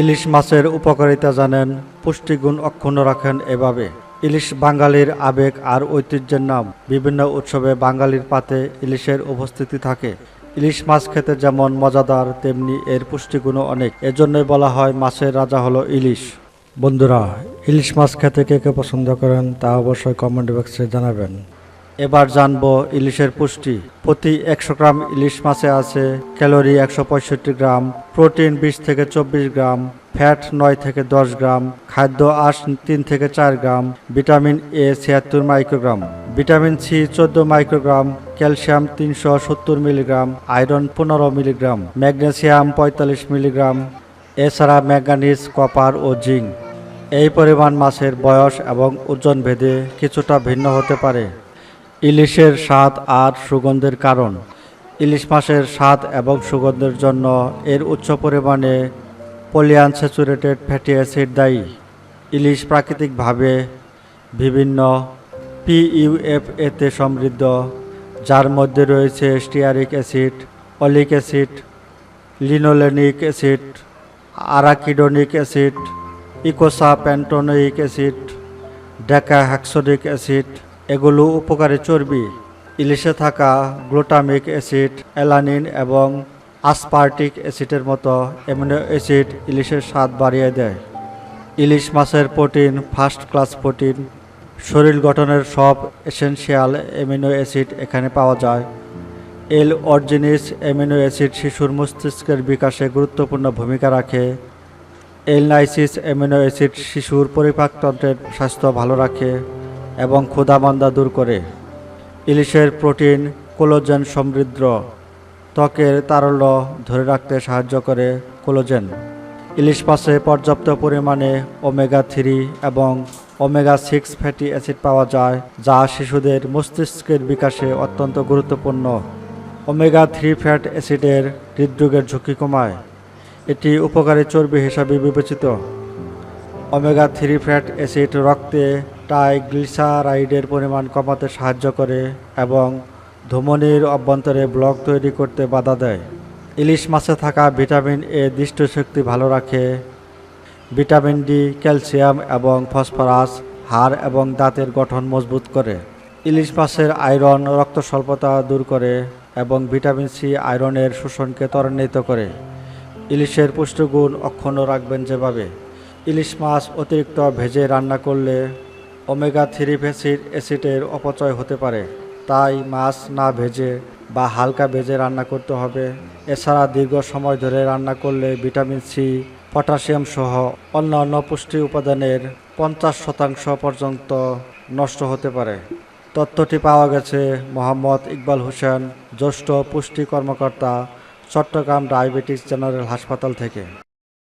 ইলিশ মাছের উপকারিতা জানেন, পুষ্টিগুণ অক্ষুণ্ণ রাখেন এভাবে। ইলিশ বাঙালির আবেগ আর ঐতিহ্যের নাম। বিভিন্ন উৎসবে বাঙালির পাতে ইলিশের উপস্থিতি থাকে। ইলিশ মাছ খেতে যেমন মজাদার, তেমনি এর পুষ্টিগুণও অনেক। এজন্যই বলা হয় মাছের রাজা হলো ইলিশ। বন্ধুরা, ইলিশ মাছ খেতে কে কে পছন্দ করেন তা অবশ্যই কমেন্ট বক্সে জানাবেন। এবার জানব ইলিশের পুষ্টি। প্রতি একশো গ্রাম ইলিশ মাছে আছে ক্যালোরি একশো পঁয়ষট্টি গ্রাম, প্রোটিন বিশ থেকে চব্বিশ গ্রাম, ফ্যাট নয় থেকে দশ গ্রাম, খাদ্য আঁশ তিন থেকে চার গ্রাম, ভিটামিন এ ছিয়াত্তর মাইক্রোগ্রাম। ভিটামিন সি চোদ্দ মাইক্রোগ্রাম, ক্যালসিয়াম তিনশো সত্তর মিলিগ্রাম, আয়রন পনেরো মিলিগ্রাম, ম্যাগনেসিয়াম পঁয়তাল্লিশ মিলিগ্রাম, এছাড়া ম্যাঙ্গানিজ, কপার ও জিঙ্ক। এই পরিমাণ মাছের বয়স এবং ওজন ভেদে কিছুটা ভিন্ন হতে পারে। ইলিশের স্বাদ আর সুগন্ধের কারণ। ইলিশ মাছের স্বাদ এবং সুগন্ধের জন্য এর উচ্চ পরিমাণে পলিয়ানস্যাচুরেটেড ফ্যাটি অ্যাসিড দায়ী। ইলিশ প্রাকৃতিকভাবে বিভিন্ন পিইউএফ এতে সমৃদ্ধ, যার মধ্যে রয়েছে stearic acid oleic acid linolenic acid arachidonic acid eicosapentaenoic acid docosahexaenoic acid এগুলো উপকারী চর্বি, ইলিশে থাকা গ্লুটামিক অ্যাসিড, অ্যালানিন এবং আসপার্টিক অ্যাসিডের মতো অ্যামিনো অ্যাসিড ইলিশের স্বাদ বাড়িয়ে দেয়। ইলিশ মাছের প্রোটিন, ফার্স্ট ক্লাস প্রোটিন, শরীর গঠনের সব এসেনশিয়াল অ্যামিনো অ্যাসিড এখানে পাওয়া যায়। এল অরজিনিস অ্যামিনো অ্যাসিড শিশুর মস্তিষ্কের বিকাশে গুরুত্বপূর্ণ ভূমিকা রাখে। এল নাইসিস অ্যামিনো অ্যাসিড শিশুর পরিপাকতন্ত্রের স্বাস্থ্য ভালো রাখে। এবং ক্ষুধামান্দা দূর করে। ইলিশের প্রোটিন, কোলোজেন সমৃদ্ধ। ত্বকের তারল্য ধরে রাখতে সাহায্য করে কোলোজেন। ইলিশ মাছে পর্যাপ্ত পরিমাণে ওমেগা থ্রি এবং ওমেগা সিক্স ফ্যাটি অ্যাসিড পাওয়া যায়, যা শিশুদের মস্তিষ্কের বিকাশে অত্যন্ত গুরুত্বপূর্ণ। ওমেগা থ্রি ফ্যাট অ্যাসিডের হৃদরোগের ঝুঁকি কমায়। এটি উপকারী চর্বি হিসাবে বিবেচিত। ওমেগা থ্রি ফ্যাট অ্যাসিড রক্তে ট্রাইগ্লিসারাইডের পরিমাণ কমাতে সাহায্য করে এবং ধমনির অভ্যন্তরে ব্লক তৈরি করতে বাধা দেয়। ইলিশ মাছে থাকা ভিটামিন এ দৃষ্টিশক্তি ভালো রাখে। ভিটামিন ডি, ক্যালসিয়াম এবং ফসফরাস হাড় এবং দাঁতের গঠন মজবুত করে। ইলিশ মাছের আয়রন রক্ত স্বল্পতা দূর করে এবং ভিটামিন সি আয়রনের শোষণকে ত্বরান্বিত করে। ইলিশের পুষ্টিগুণ অক্ষুণ্ণ রাখবেন যেভাবে। ইলিশ মাছ অতিরিক্ত ভেজে রান্না করলে ওমেগা থ্রি ফ্যাসিড অ্যাসিডের অপচয় হতে পারে। তাই মাছ না ভেজে বা হালকা ভেজে রান্না করতে হবে। এছাড়া দীর্ঘ সময় ধরে রান্না করলে ভিটামিন সি, পটাশিয়াম সহ অন্যান্য পুষ্টি উপাদানের পঞ্চাশ শতাংশ পর্যন্ত নষ্ট হতে পারে। তথ্যটি পাওয়া গেছে মোহাম্মদ ইকবাল হোসেন, জ্যেষ্ঠ পুষ্টি কর্মকর্তা, চট্টগ্রাম ডায়াবেটিস জেনারেল হাসপাতাল থেকে।